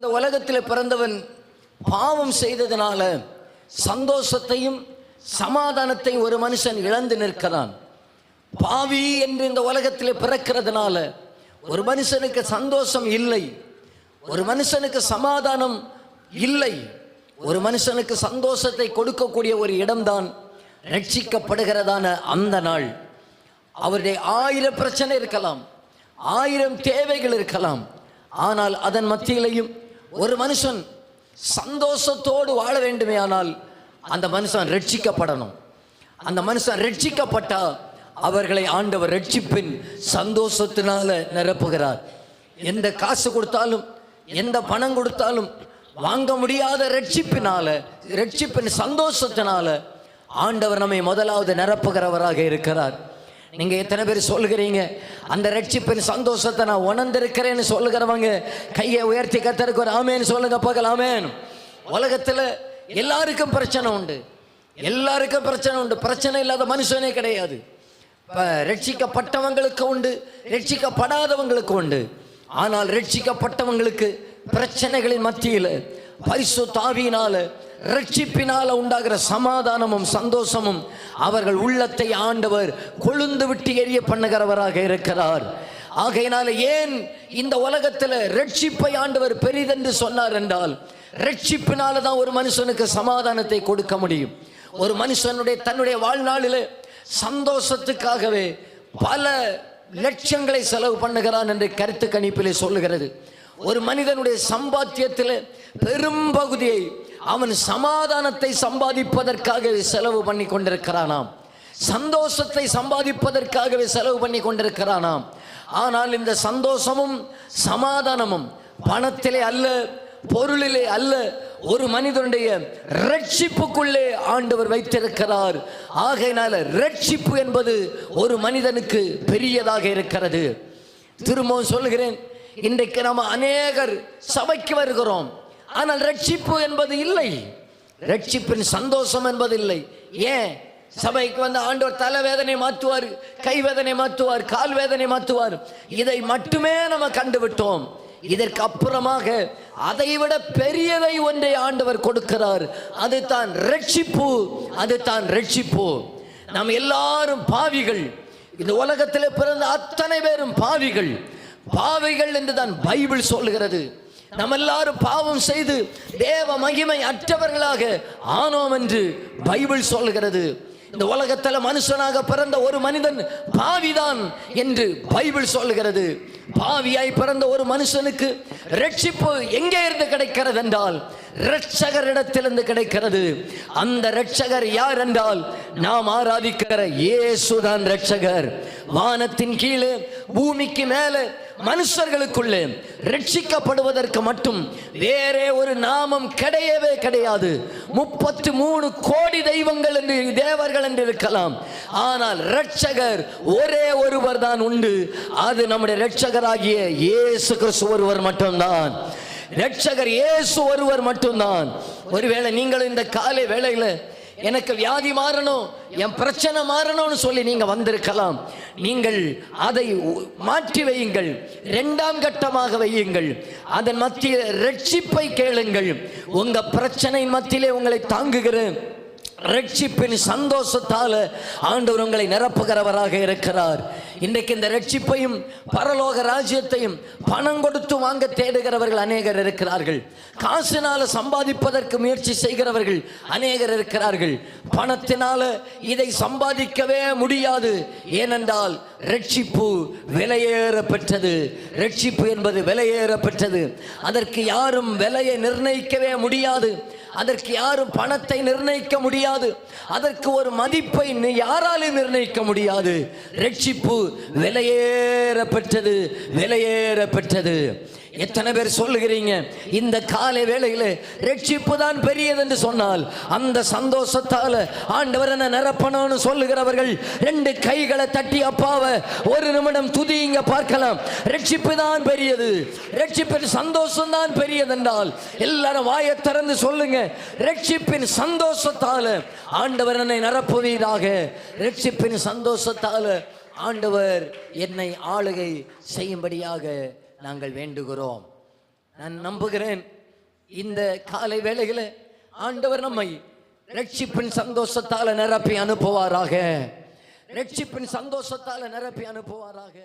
இந்த உலகத்தில் பிறந்தவன் பாவம் செய்ததினால சந்தோஷத்தையும் சமாதானத்தையும் ஒரு மனுஷன் இழந்து நிற்கிறான். பாவி என்று இந்த உலகத்தில் பிறக்கிறதுனால ஒரு மனுஷனுக்கு சந்தோஷம் இல்லை ஒரு மனுஷனுக்கு சமாதானம் இல்லை ஒரு மனுஷனுக்கு சந்தோஷத்தை கொடுக்கக்கூடிய ஒரு இடம்தான் ரட்சிக்கப்படுகிறதான அந்த நாள். அவருடைய ஆயிரம் பிரச்சனை இருக்கலாம் ஆயிரம் தேவைகள் இருக்கலாம் ஆனால் அதன் மத்தியிலையும் ஒரு மனுஷன் சந்தோஷத்தோடு வாழ வேண்டுமே ஆனால் அந்த மனுஷன் ரட்சிக்கப்படணும். அந்த மனுஷன் ரட்சிக்கப்பட்டா அவர்களை ஆண்டவர் ரட்சிப்பின் சந்தோஷத்தினால நிரப்புகிறார். எந்த காசு கொடுத்தாலும் எந்த பணம் கொடுத்தாலும் வாங்க முடியாத ரட்சிப்பினால ரட்சிப்பின் சந்தோஷத்தினால ஆண்டவர் நம்மை முதலாவது நிரப்புகிறவராக இருக்கிறார். நீங்க எத்தனை பேர் சொல்கிறீங்க அந்த ரட்சிப்பின் சந்தோஷத்தை நான் உணர்ந்திருக்கிறேன்னு சொல்லுகிறவங்க கையை உயர்த்தி கத்தருக்கு ஒரு ஆமேன்னு சொல்லுங்க பகல் ஆமேன். உலகத்தில் எல்லாருக்கும் பிரச்சனை உண்டு. எல்லாருக்கும் பிரச்சனை உண்டு. பிரச்சனை இல்லாத மனுஷனே கிடையாது. இப்ப ரட்சிக்கப்பட்டவங்களுக்கு உண்டு ரட்சிக்கப்படாதவங்களுக்கு உண்டு. ஆனால் ரட்சிக்கப்பட்டவங்களுக்கு பிரச்சனைகளின் மத்தியில் பரிசு தாவியினால ரட்சிப்பினால உண்டாகிற சமாதானமும் சந்தோஷமும் அவர்கள் உள்ளத்தை ஆண்டவர் கொழுந்து விட்டு எரிய பண்ணுகிறவராக இருக்கிறார். ஆகையினால ஏன் இந்த உலகத்தில் ரட்சிப்பை ஆண்டவர் பெரிதென்று சொன்னார் என்றால் ரட்சிப்பினால தான் ஒரு மனுஷனுக்கு சமாதானத்தை கொடுக்க முடியும். ஒரு மனுஷனுடைய தன்னுடைய வாழ்நாளில் சந்தோஷத்துக்காகவே பல லட்சங்களை செலவு பண்ணுகிறான் என்று கருத்து கணிப்பிலே சொல்லுகிறது. ஒரு மனிதனுடைய சம்பாத்தியத்தில் பெரும் பகுதியை அவன் சமாதானத்தை சம்பாதிப்பதற்காகவே செலவு பண்ணி கொண்டிருக்கிறானாம். சந்தோஷத்தை சம்பாதிப்பதற்காகவே செலவு பண்ணி கொண்டிருக்கிறானாம். ஆனால் இந்த சந்தோஷமும் சமாதானமும் பணத்திலே அல்ல பொருளிலே அல்ல ஒரு மனிதனுடைய ரட்சிப்புக்குள்ளே ஆண்டவர் வைத்திருக்கிறார். ஆகையினால ரட்சிப்பு என்பது ஒரு மனிதனுக்கு பெரியதாக இருக்கிறது. திரும்பவும் சொல்கிறேன் இன்றைக்கு நம்ம அநேகர் சபைக்கு வருகிறோம். ஆனால் ரட்சிப்பு என்பது இல்லை. ரட்சிப்பின் சந்தோஷம் என்பது இல்லை. ஏன்? சபைக்கு வந்து ஆண்டவர் தலைவேதனை மாற்றுவார் கை வேதனை மாற்றுவார் கால் வேதனை மாற்றுவார். இதை மட்டுமே நம்ம கண்டுவிட்டோம். இதற்கு அப்புறமாக அதைவிட பெரியதை ஒன்றை ஆண்டவர் கொடுக்கிறார். அது தான் ரட்சிப்பு. அது தான் ரட்சிப்பு. நாம் எல்லாரும் பாவிகள். இந்த உலகத்தில் பிறந்த அத்தனை பேரும் பாவிகள். பாவைகள் என்று தான் பைபிள் சொல்லுகிறது. நம்ம எல்லாரும் பாவம் செய்து தேவ மகிமை அற்றவர்களாக ஆனோம் என்று பைபிள் சொல்லுகிறது. இந்த உலகத்தில் மனுஷனாக பிறந்த ஒரு மனிதன் பாவிதான் என்று பைபிள் சொல்லுகிறது. பாவியாய் பிறந்த ஒரு மனுஷனுக்கு ரட்சிப்பு எங்கே இருந்து கிடைக்கிறது என்றால் இரட்சகரிடத்திலிருந்து கிடைக்கிறது. அந்த இரட்சகர் யார் என்றால் நாம் ஆராதிக்கிற இயேசுதான் இரட்சகர். வானத்தின் கீழே பூமிக்கு மேலே மனுஷர்களுக்குள்ளே ரட்சிக்கப்படுவதற்கு மட்டும் வேறே ஒரு நாமம் கிடையவே கிடையாது. முப்பத்தி மூணு கோடி தெய்வங்கள் என்று தேவர்கள் என்று இருக்கலாம். ஆனால் ரட்சகர் ஒரே ஒருவர் தான் உண்டு. அது நம்முடைய ரட்சகராகிய இயேசு கிறிஸ்து ஒருவர் மட்டும்தான். ரட்சகர் இயேசு ஒருவர் மட்டும்தான். ஒருவேளை நீங்கள் இந்த காலை வேளையில் எனக்கு வியாதி மாறணும் என் பிரச்சனை மாறணும்னு சொல்லி நீங்க வந்திருக்கலாம். நீங்கள் அதை மாற்றி வையுங்கள். இரண்டாம் கட்டமாக வையுங்கள். அதன் மத்தியில் ரட்சிப்பை கேளுங்கள். உங்க பிரச்சனையின் மத்தியிலே உங்களை தாங்குகிறேன். ரட்சிப்பின் சந்தோஷத்தால் ஆண்டவர் உங்களை நிரப்புகிறவராக இருக்கிறார். இன்றைக்கு இந்த ரட்சிப்பையும் பரலோக ராஜ்யத்தையும் பணம் கொடுத்து வாங்க தேடுகிறவர்கள் அநேகர் இருக்கிறார்கள். காசினால சம்பாதிப்பதற்கு முயற்சி செய்கிறவர்கள் அநேகர் இருக்கிறார்கள். பணத்தினால இதை சம்பாதிக்கவே முடியாது. ஏனென்றால் ரட்சிப்பு விலையேற பெற்றது ரட்சிப்பு என்பது விலையேற பெற்றது அதற்கு யாரும் விலையை நிர்ணயிக்கவே முடியாது. அதற்கு யாரும் பணத்தை நிர்ணயிக்க முடியாது. அதற்கு ஒரு மதிப்பை யாராலும் நிர்ணயிக்க முடியாது. ரட்சிப்பு விலையேற பெற்றது விலையேற பெற்றது எத்தனை பேர் சொல்லுகிறீங்க? இந்த காலை வேளையில் ரட்சிப்பு தான் பெரியது என்று சொன்னால் அந்த சந்தோஷத்தால் ஆண்டவர் என்ன நிரப்பணும்னு சொல்லுகிறவர்கள் ரெண்டு கைகளை தட்டி அப்பாவை ஒரு நிமிடம் துதிங்க பார்க்கலாம். ரட்சிப்பு தான் பெரியது. ரட்சிப்பின் சந்தோஷம் தான் பெரியது என்றால் எல்லாரும் வாயை திறந்து சொல்லுங்க. ரட்சிப்பின் சந்தோஷத்தால் ஆண்டவர் என்னை நிரப்புவீராக. ரட்சிப்பின் சந்தோஷத்தால் ஆண்டவர் என்னை ஆளுகை செய்யும்படியாக நாங்கள் வேண்டுகிறோம். நான் நம்புகிறேன். இந்த காலை வேளையில் ஆண்டவர் நம்மை ரட்சிப்பின் சந்தோஷத்தால் நிரப்பி அனுப்புவாராக. ரட்சிப்பின் சந்தோஷத்தால் நிரப்பி அனுப்புவாராக.